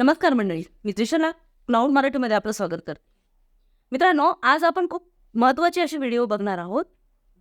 नमस्कार मंडळी मी त्रिशला क्लाउड मराठीमध्ये आपलं स्वागत करते. मित्रांनो आज आपण खूप महत्त्वाची अशी व्हिडिओ बघणार आहोत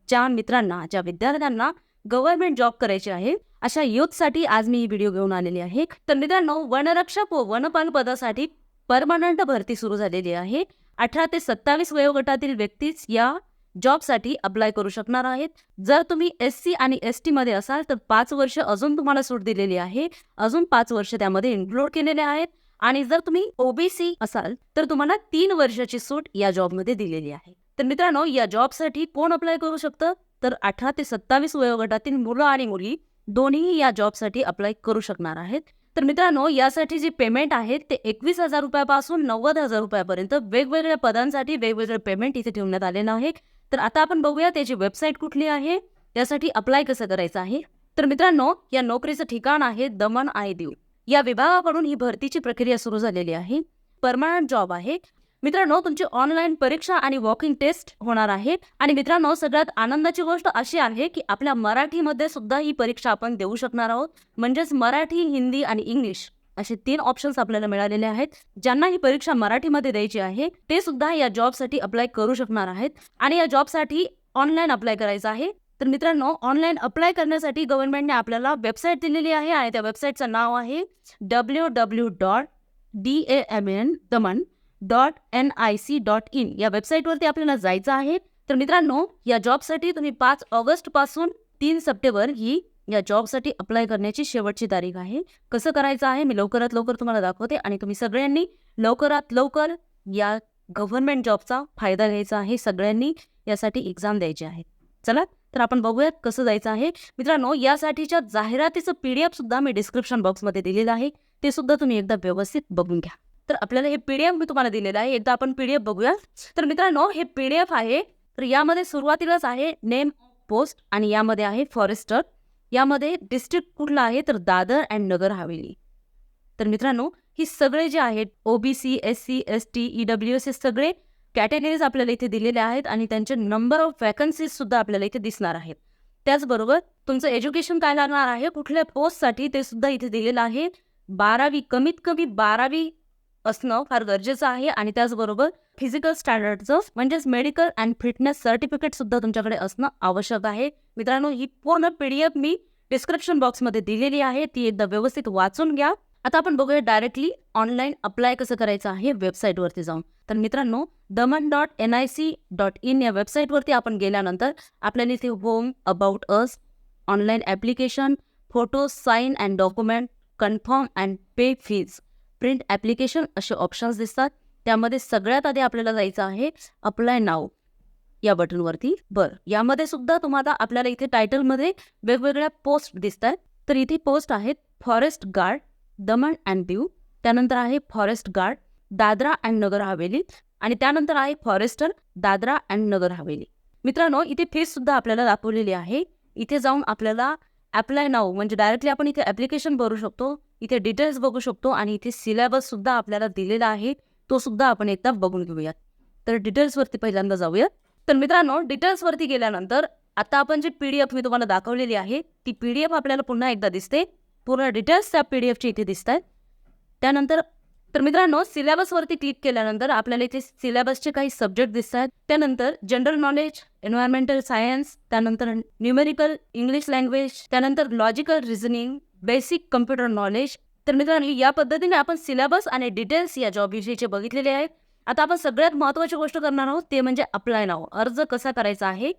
ज्या मित्रांना ज्या विद्यार्थ्यांना गव्हर्नमेंट जॉब करायचे आहे अशा युथसाठी आज मी ही व्हिडिओ घेऊन आलेली आहे. तर मित्रांनो वनरक्षक व वनपाल पदासाठी परमनंट भरती सुरू झालेली आहे. अठरा ते सत्तावीस वयोगटातील व्यक्तीच या जॉबसाठी अप्लाय करू शकणार आहेत. जर तुम्ही एस सी आणि एस टीमध्ये असाल तर पाच वर्ष अजून तुम्हाला सूट दिलेली आहे. अजून पाच वर्ष त्यामध्ये इन्क्लूड केलेले आहेत. आणि जर तुम्ही ओबीसी असाल तर तुम्हाला तीन वर्षाची सूट या जॉबमध्ये दिलेली आहे. तर मित्रांनो या जॉबसाठी कोण अप्लाय करू शकतं? तर अठरा ते सत्तावीस वयोगटातील मुलं आणि मुली दोन्ही या जॉबसाठी अप्लाय करू शकणार आहेत. तर मित्रांनो यासाठी जे पेमेंट आहेत ते एकवीस हजार रुपयापासून नव्वद हजार रुपयापर्यंत वेगवेगळ्या पदांसाठी वेगवेगळे पेमेंट इथे ठेवण्यात आलेलं आहे तर आता आपण बघूया त्याची वेबसाईट कुठली आहे? त्यासाठी अप्लाय कसं करायचं आहे? तर मित्रांनो या नोकरीचं ठिकाण आहे दमण आणि दीव या विभागाकडून ही भरतीची प्रक्रिया सुरू झालेली आहे. परमनंट जॉब आहे. मित्रांनो तुमची ऑनलाईन परीक्षा आणि वॉकिंग टेस्ट होणार आहे. आणि मित्रांनो सगळ्यात आनंदाची गोष्ट अशी आहे की आपल्या मराठीमध्ये सुद्धा ही परीक्षा आपण देऊ शकणार आहोत. म्हणजेच मराठी हिंदी आणि इंग्लिश. असे तीन ऑप्शन्स आपल्याला मिळालेले आहेत. ज्यांना ही परीक्षा मराठीमध्ये द्यायची आहे ते सुद्धा या जॉबसाठी अप्लाय करू शकणार आहेत. आणि या जॉबसाठी ऑनलाईन अप्लाय करायचं आहे. तर मित्रांनो ऑनलाईन अप्लाय करण्यासाठी गव्हर्नमेंटने आपल्याला वेबसाईट दिलेली आहे आणि त्या वेबसाईटचं नाव आहे W W dot D A M N Daman dot N I C dot in या वेबसाईटवरती आपल्याला जायचं आहे. तर मित्रांनो या जॉबसाठी तुम्ही पाच ऑगस्टपासून तीन सप्टेंबर ही या जॉबसाठी अप्लाय करण्याची शेवटची तारीख आहे. कसं करायचं आहे मी लवकरात लवकर तुम्हाला दाखवते आणि तुम्ही सगळ्यांनी लवकरात लवकर या गव्हर्नमेंट जॉबचा फायदा घ्यायचा आहे. सगळ्यांनी यासाठी एक्झाम द्यायची आहे. चला तर आपण बघूयात कसं जायचं आहे. मित्रांनो यासाठीच्या जाहिरातीचं पी डी एफ सुद्धा मी डिस्क्रिप्शन बॉक्समध्ये दिलेलं आहे. ते सुद्धा तुम्ही एकदा व्यवस्थित बघून घ्या. तर आपल्याला हे पी डी एफ मी तुम्हाला दिलेलं आहे. एकदा आपण पी डी एफ बघूया तर मित्रांनो हे पी डी एफ आहे. तर यामध्ये सुरुवातीलाच आहे नेम पोस्ट आणि यामध्ये आहे फॉरेस्टर. यामध्ये डिस्ट्रिक्ट कुठला आहे तर दादर अँड नगर हवेली. तर मित्रांनो ही सगळे जे आहेत OBC S C S T E W S हे सगळे कॅटेगरीज आपल्याला इथे दिलेले आहेत आणि त्यांचे नंबर ऑफ वॅकन्सीज सुद्धा आपल्याला इथे दिसणार आहेत. त्याचबरोबर तुमचं एज्युकेशन काय लागणार आहे? कुठल्या पोस्टसाठी ते सुद्धा इथे दिलेलं आहे. बारावी कमीत कमी बारावी असणं फार गरजेचं आहे आणि त्याचबरोबर फिजिकल स्टँडर्डचं म्हणजेच मेडिकल अँड फिटनेस सर्टिफिकेट सुद्धा तुमच्याकडे असणं आवश्यक आहे. मित्रांनो ही पूर्ण पीडीएफ मी डिस्क्रिप्शन बॉक्समध्ये दिलेली आहे. ती एकदा व्यवस्थित वाचून घ्या. आता आपण बघूया डायरेक्टली ऑनलाईन अप्लाय कसं करायचं आहे वेबसाईटवरती जाऊन. तर मित्रांनो Daman dot N I C dot in या वेबसाईटवरती आपण गेल्यानंतर आपल्याला इथे home about us online application photo sign and document confirm and pay fees print application असे ऑप्शन्स दिसतात. त्यामध्ये सगळ्यात आधी आपल्याला जायचं आहे अप्लाय नाव या बटनवरती बरं यामध्ये सुद्धा तुम्हाला आपल्याला इथे टायटलमध्ये वेगवेगळ्या पोस्ट दिसत आहेत तर इथे पोस्ट आहेत forest guard Daman and Diu त्यानंतर आहे forest guard Dadra and Nagar Haveli. आणि त्यानंतर आहे फॉरेस्टर दादरा अँड नगर हवेली. मित्रांनो इथे फीस सुद्धा आपल्याला दाखवलेली आहे. इथे जाऊन आपल्याला ॲप्लाय नाव म्हणजे डायरेक्टली आपण इथे ॲप्लिकेशन भरू शकतो इथे डिटेल्स बघू शकतो आणि इथे सिलेबससुद्धा आपल्याला दिलेला आहे तो सुद्धा आपण एकदा बघून घेऊयात. तर डिटेल्सवरती पहिल्यांदा जाऊया तर मित्रांनो डिटेल्सवरती गेल्यानंतर आता आपण जी पी डी एफ मी तुम्हाला दाखवलेली आहे ती पी डी एफ आपल्याला पुन्हा एकदा दिसते. पूर्ण डिटेल्स त्या पी डी एफची इथे दिसत आहेत त्यानंतर तर मित्रांनो सिलेबसवरती क्लिक केल्यानंतर आपल्याला इथे सिलेबसचे काही सब्जेक्ट दिसत आहेत त्यानंतर जनरल नॉलेज एन्व्हायरमेंटल सायन्स त्यानंतर न्यूमेरिकल इंग्लिश लँग्वेज त्यानंतर logical reasoning basic computer knowledge तर मित्रांनो या पद्धतीने आपण सिलेबस आणि डिटेल्स या जॉबविषयीचे बघितलेले आहेत. आता आपण सगळ्यात महत्त्वाची गोष्ट करणार आहोत ते म्हणजे अप्लाय नाव अर्ज कसा करायचा आहे?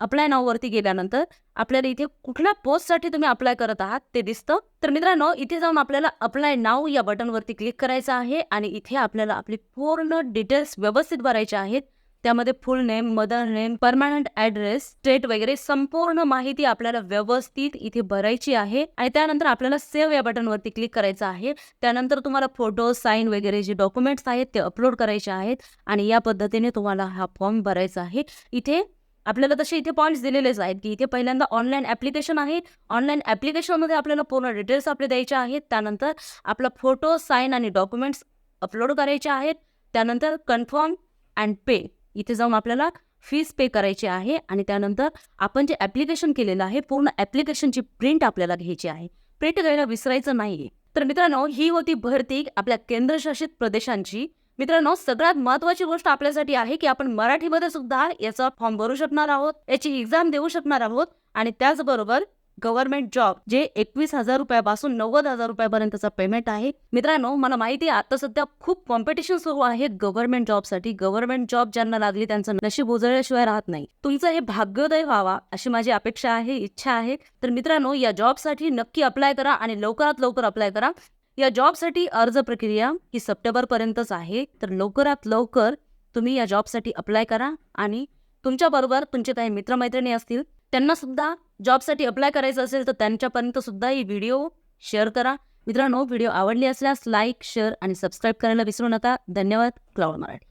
अप्लाय नाववरती गेल्यानंतर आपल्याला इथे कुठल्या पोस्टसाठी तुम्ही अप्लाय करत आहात ते दिसतं. तर मित्रांनो इथे जाऊन आपल्याला अप्लाय नाव या बटनवरती क्लिक करायचं आहे आणि इथे आपल्याला आपली पूर्ण डिटेल्स व्यवस्थित भरायचे आहेत. त्यामध्ये full name mother name permanent address state वगैरे संपूर्ण माहिती आपल्याला व्यवस्थित इथे भरायची आहे. आणि त्यानंतर आपल्याला सेव्ह या बटनवरती क्लिक करायचं आहे. त्यानंतर तुम्हाला फोटो साईन वगैरे जे डॉक्युमेंट्स आहेत ते अपलोड करायचे आहेत आणि या पद्धतीने तुम्हाला हा फॉर्म भरायचा आहे. इथे आपल्याला तसे इथे पॉईंट्स दिलेलेच आहेत की इथे पहिल्यांदा ऑनलाईन ॲप्लिकेशन आहे. ऑनलाईन ॲप्लिकेशनमध्ये आपल्याला पूर्ण डिटेल्स आपले द्यायचे आहेत. त्यानंतर आपला फोटो साईन आणि डॉक्युमेंट्स अपलोड करायचे आहेत. त्यानंतर कन्फर्म अँड पे इथे जाऊन आपल्याला फीस पे करायची आहे आणि त्यानंतर आपण जे ॲप्लिकेशन केलेलं आहे पूर्ण ॲप्लिकेशनची प्रिंट आपल्याला घ्यायची आहे. प्रिंट घ्यायला विसरायचं नाही तर मित्रांनो ही होती भरती आपल्या केंद्रशासित प्रदेशांची मित्रांनो सगळ्यात महत्वाची गोष्ट आपल्यासाठी आहे की आपण मराठीमध्ये सुद्धा याचा फॉर्म भरू शकणार आहोत याची एक्झाम देऊ शकणार आहोत आणि त्याचबरोबर गव्हर्नमेंट जॉब जे एकवीस हजार रुपयापासून नव्वद हजार रुपयापर्यंतचा पेमेंट आहे. मित्रांनो मला माहिती आहे आता सध्या खूप कॉम्पिटिशन सुरू आहे गव्हर्नमेंट जॉबसाठी गव्हर्नमेंट जॉब ज्यांना लागली त्यांचं नशीब उजळल्याशिवाय राहत नाही. तुमचं हे भाग्योदय व्हावा अशी माझी अपेक्षा आहे इच्छा आहे. तर मित्रांनो या जॉबसाठी नक्की अप्लाय करा आणि लवकरात लवकर अप्लाय करा. या जॉबसाठी अर्ज प्रक्रिया ही सप्टेंबरपर्यंतच आहे. तर लवकरात लवकर तुम्ही या जॉबसाठी अप्लाय करा आणि तुमच्याबरोबर तुमचे काही मित्रमैत्रिणी असतील त्यांना सुद्धा जॉबसाठी अप्लाय करायचं असेल तर त्यांच्यापर्यंत सुद्धा ही व्हिडिओ शेअर करा. मित्रांनो व्हिडिओ आवडली असल्यास लाईक शेअर आणि सबस्क्राईब करायला विसरू नका. धन्यवाद. क्लाउड मराठी.